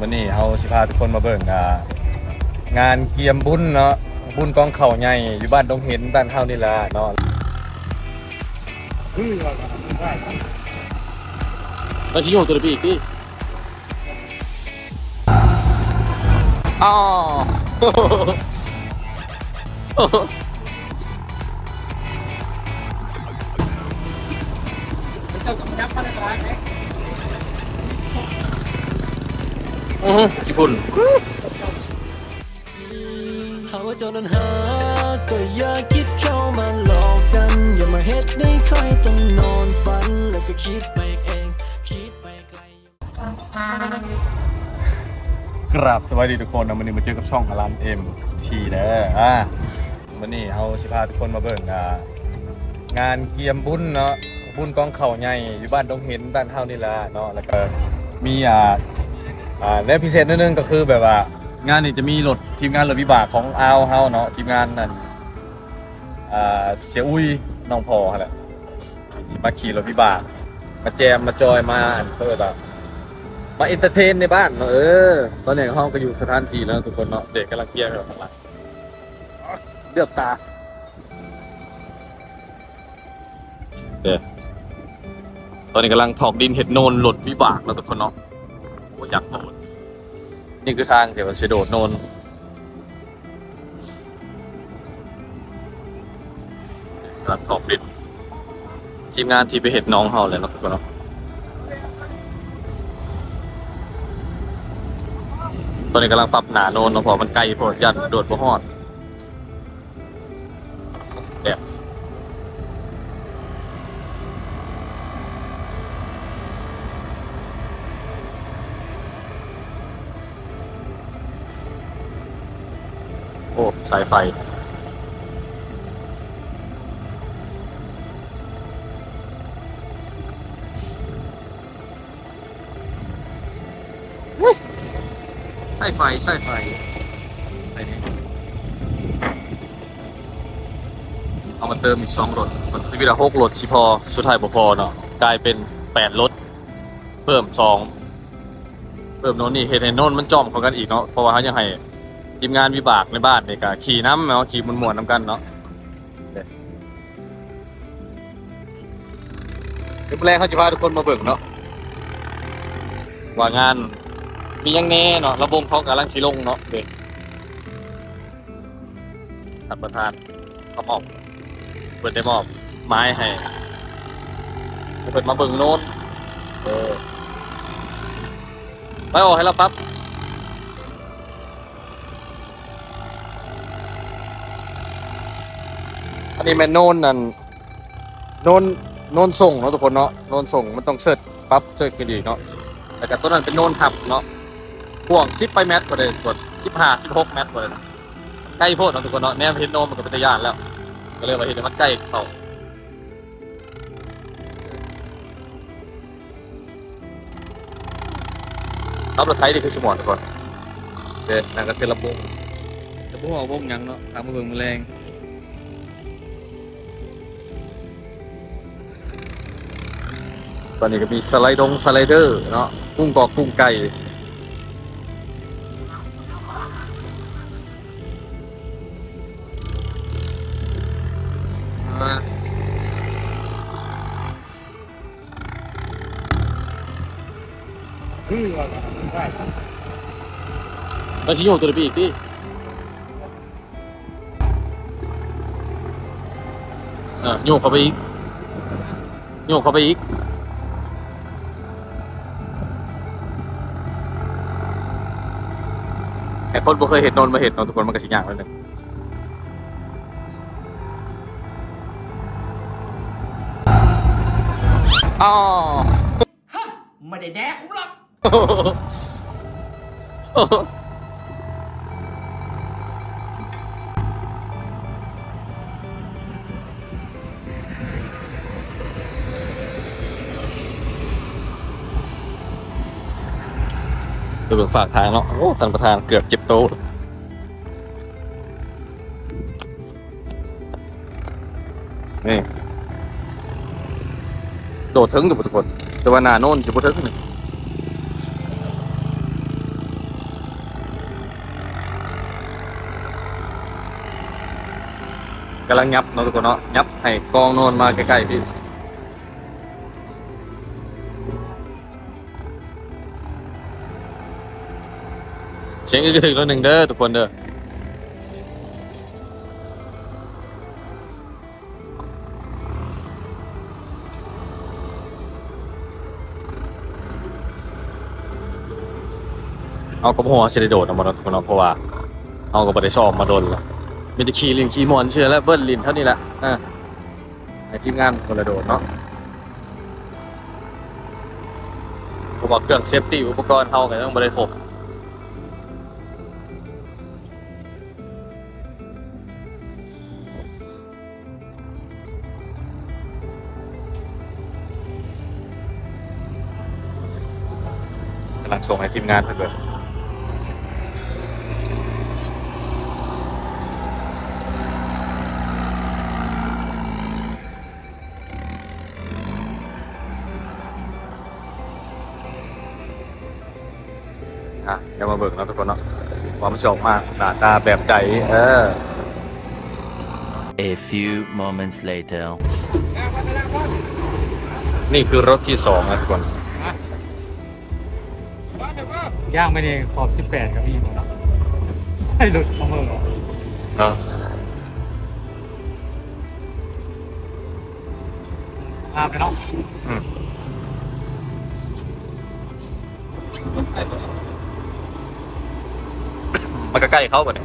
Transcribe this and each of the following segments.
วันนี้เอาสิพาทุกคนมาเบิ่งอ่างานเกียมบุญเนาะบุญกองเข่าใหญ่อยู่บ้านดงเห็นบ้านเฮานี่แหละเนาะมาชิโยตัวปีกดิอ๋อ อือฮึญี่ปุ่น ถ้าว่าเจ้านั้นหา ก็อย่าคิดเข้ามาหลอกกัน อย่ามาเฮ็ดให้ค่อยต้องนอนฝัน แล้วก็คิดไปเอง คิดไปไกล กราบสวัสดีทุกคนนะวันนี้มาเจอกับช่องอารามเอ็มทีเด้ออ่าวันนี้เอาสิพาทุกคนมาเบิ่งอ่างานเกียมบุญเนาะบุญกองเข่าใหญ่อยู่บ้านดงเห็นบ้านเฮานี่ละเนาะแล้วก็มีอ่า อ่าและพิเศษนิดนึงก็คือแบบว่างานนี้จะมีรถทีมงานรถวิบากของอาวเฮาเนาะทีมงานนั่นอ่าเสียอุ้ยน้องพอแหละสิมาขี่รถวิบาก มาแจมมาจอยมาอันเปิดอะมาเอนเตอร์เทนในบ้านเนอะเออตอนนี้ห้องก็อยู่สถานที่แล้วทุกคนเนาะเด็กกำลังเที่ยวอยู่ข้างหลังเลือบตาเด็กตอนนี้กำลังถอกดินเห็ดโนนหลดวิบากแล้วทุกคนเนาะ โอ้ยอยากโดดนี่คือทางเดี๋ยวจะโดดโนนกำลังถอกดินทีมงานที่ไปเห็ดน้องเฮาเลยเนาะทุกคนเนาะตอนนี้กำลังปรับหนาโนนเนาะเพอมันไกลโพดยันโดดบ่ฮอดแด สายไฟ สายไฟ สายไฟไปนี่เอามาเติมอีกสองรถมันมีเวลาหกรถสิพอ สุดท้ายบ่พอเนาะ กลายเป็นแปดรถ เพิ่มสอง เพิ่มโน่นนี่เห็นเห็นโน่นมันจอมเข้ากันอีกเนาะ เพราะว่าเขายังให้ ทีมงานวิบากในบ้านนี่ก็ขี่น้ำเนาะขี่มวนๆน้ำกันเนาะเดี๋ยวแรกเขาจะพาทุกคนมาเบิ่งเนาะว่างานมียังแน่เนาะระบบเขากำลังชิลงเนาะเด็กท่านประธานเขามอบเปิดได้มอบไม้ให้ให้เปิดมาเบิ่งโน้ตเออไปออกให้เราปั๊บ อันนี้แม่นโน่นนั่นโน่นโน่นส่งเนาะทุกคนเนาะโน่นส่งมันต้องเสิร์ชปั๊บเสิร์ชกันดีเนาะแต่กับตัวนั้นเป็นโน่นทับเนาะพ่วงสิบไปแมตกว่าเลยกดสิบห้าสิบหกแมตกว่าเลยใกล้โพดเนาะทุกคนเนาะแนมเห็นโนมมันก็เป็นตะยานแล้ว ก็เลยมาเห็นมันใกล้เขารับรถไทยนี่คือสมอนทุกคนเด็ดนางก็เซลบุงจะบุ้งเอาบุ้งยังเนาะทามาเบิ่งแมลง ตอนนี้ก็มีสไลด์ดงสไลเดอร์เนาะกุ้งกอกกุ้งไก่มาชิโยตัวปีกดิเออโยกเข้าไปอีกโยกเข้าไปอีก แต่คนบ่เคยเห็นโนนมาเห็นเนาะทุกคนมันก็สิยากนิดนึงอ๋อไม่ได้แดกผมหรอก ไปเบิกฝากทางเนาะโอ้ท่านประธานเกือบเจ็บโต๊ะนี่โดดถึงอยู่ทุกคน แต่ว่านาโน่นสิบ่ทึงนี่กำลังยับเนาะทุกคนเนาะยับให้กองโน่นมาใกล้ๆพี่ เสียงอึกระถึกตัวหนึ่งเด้อทุกคนเด้อเอากระหัวเชไดโดดออกมาเนะทุกคนเนาะเพราะว่าเอาก็บ่ได้ชอบมาโดนล้วมีแต่ขี่ลินขี่มอนเชื่อแล้วเบิ้ลลินเท่านี้แหละอะให้ทีมงานคนละโดดเนาะผมบอกเครื่องเซฟตี้อุปกรณ์เฮาก็ต้องบ่ได้ครบ กำลังส่งให้ทีมงานเพื่อนเลยอะเดี๋ยวมาเบิกเนาะทุกคนเนาะความนจะออกมาหน้าตาแบบใดเออ A few moments later. นี่คือรถที่สองนะทุกคน ย่างไปเนี่ยขอบ18กับพี่หมดแล้วให้หลุดมาเมื่อเหรอเนาะอาไปเนาะอืมมันก็ใกล้เข้ากันเนี่ย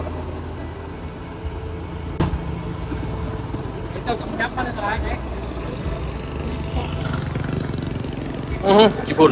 เจ้ากับยับมาได้สบายไหมอือฮึญี่ปุ่น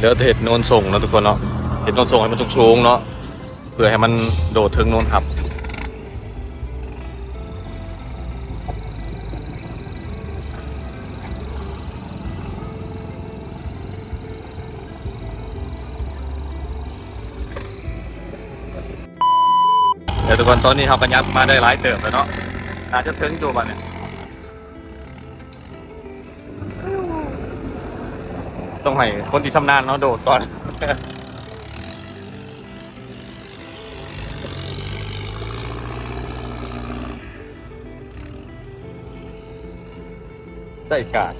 เหรอต้องให้ตัวเหลือแต่เห็ดโนนส่งนะทุกคนเนาะเห็ดโนนส่งให้มันสูงๆเนาะเพื่อให้มันโดดถึงโนนหับเดี๋ยวทุกคนตอนนี้เขากันยับมาได้หลายเติบแล้วเนาะอาจจะถึงตัวบันเนี่ย ต้องให้คนที่ชำนาญเนาะโดดก่อน ได้การ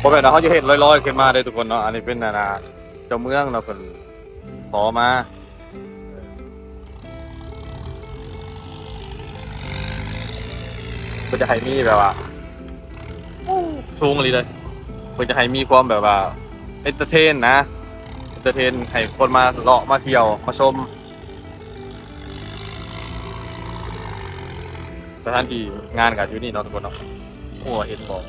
พอแบบเขาจะเห็นลอยๆ ขึ้นมาเลยทุกคนเนาะ อันนี้เป็นนานาเจ้าเมืองเนาะคนขอมา ก็จะให้มีแบบว่าสูงอะไรเลยก็จะให้มีความแบบว่าเอนเตอร์เทนนะเอนเตอร์เทนให้คนมาเลาะมาเที่ยวมาชม สถานที่งานกับอยู่นี่เนาะทุกคนเนาะโอ้เห็นบอก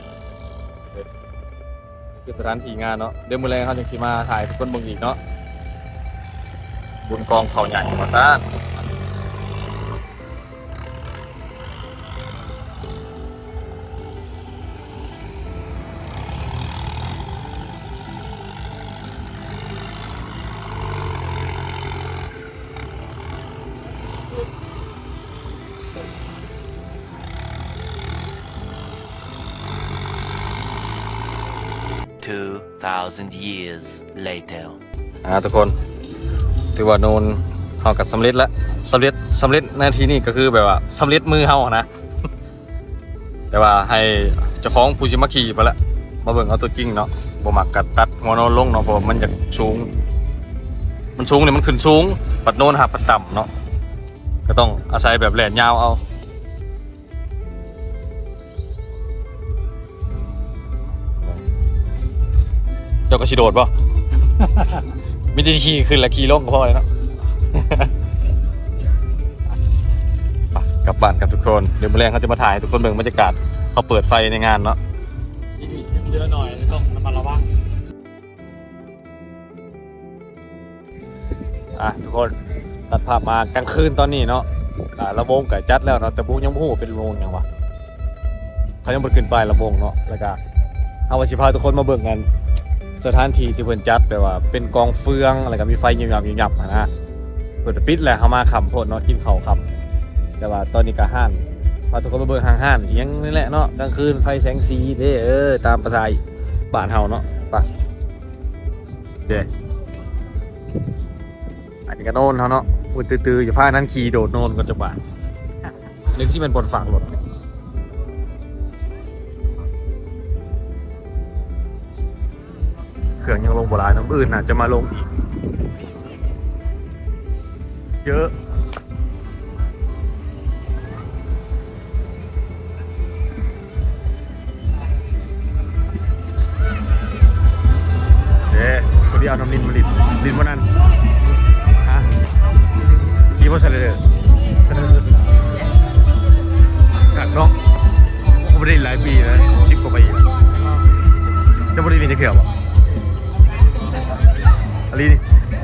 คือสถานที่งานเนาะเดี๋ยวมือแรงเขาจะขี่มาถ่ายทุกคนบิ่งอีกเนาะบุญกองเขาใหญ่มาซ่า 2,000 years later. อ่าทุกคนถือว่าโนนเฮากับสำเร็จแล้วสำเร็จสำเร็จนาที่นี้ก็คือแบบว่าสำเร็จมือเฮานะ แต่ว่าให้เจ้าของผู้ชิมาขี่ไปล้วมาเบิ่งเอาตัวจริงเนาะบ่มักกัดตัดหัวโนนลงเนาะเพราะว่ามันจะสูง มันสูงเนี่ยมันขึ้นสูงปัดโนนหักปัดต่ำเนาะก็ต้องอาศัยแบบแหลนยาวเอา เจ้าก็สิโดดป่ะมิติขี่ขึ้นและขี่ลงก็พอเลยเนาะไปกลับบ้านกันทุกคน เดี๋ยวมาแรงเขาจะมาถ่ายให้ทุกคนเบิ่งบรรยากาศเขาเปิดไฟในงานเนาะ เยอะหน่อยต้องระมัดระวังอะทุกคนตัดภาพมากลางคืนตอนนี้เนาะอ่าระวงไก่จัดแล้วเนาะแต่บุยังบ่ฮู้ว่าเป็นวงหยังวะเขายังบ่ขึ้นไปายระวงเนาะแล้วก็เอาว่าสิพาทุกคนมาเบิ่งกัน สถานที่ที่เพิ่นจัดแบบว่า เป็นกองเฟืองอะไรก็มีไฟยิบยับยิบยับอะนะเปิดปิดแหละเฮามาค่ำโพดเนาะกินข้าวค่ำแต่ว่าตอนนี้ก็ห้านพาทุกคนมาเบิ่งห้างๆอีหยังนี่แหละเนาะกลางคืนไฟแสงสีเด้เออตามภาษาบ้านเฮาเนาะไปเด้อันนี้ก็โน่นเขาเนาะอุ่นตื้อๆอยู่ผ้านั้นขี่โดดโน่นก็จะบานึกที่เป็นบนฝั่งรถ เครื่องยังลงโบราณน้ำอื่นน่ะจะมาลงอีก เยอะเจ๊คนที่เอาน้ำลินมาลินลินวันนั้นฮะขี่มอเตอร์ไซค์เลยเด้อจากเนาะคงไม่ได้หลายปีนะสิบกว่าปีแล้วจะไม่ได้ลินจะเขี่ยวป่ะอ ลีนี่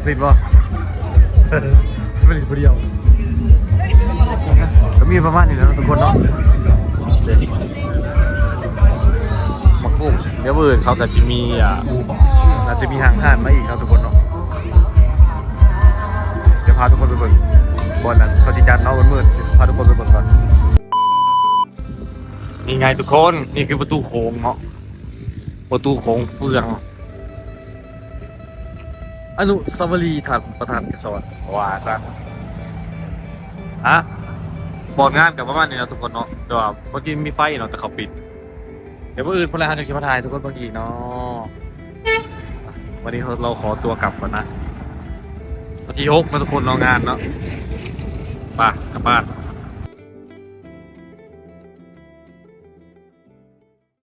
ลินป่ะไม่ลินคนเดียวก็มีประมาณนี้แล้วทุกคนเนาะมักบุ้งเดี๋ยวอื่นเขากับจิมีอะอาจจะมีห่างห่านมาอีกเนาะทุกคนเนาะเดี๋ยวพาทุกคนไปเบิ่งบอลนั้นเขาจิจัดเนาะวันมืดสิพาทุกคนไปเบิ่งก่อนนี่ไงทุกคนนี่คือประตูโค้งเนาะประตูโค้งเฟือง อนุสาวรีย์ท่านประธานกระทรวงว่าซะฮะบอลงานกับประมาณนี้นะทุกคนเนาะแต่ว่าเมื่อกี้มีไฟเนาะแต่เขาปิด เดี๋ยวเมื่ออื่นพลทหารจากชิพทายทุกคนเบิ่งอีกเนาะวันนี้เราขอตัวกลับก่อนนะวันที่หกมาทุกคนรองานเนาะไป่ะกลับบ้าน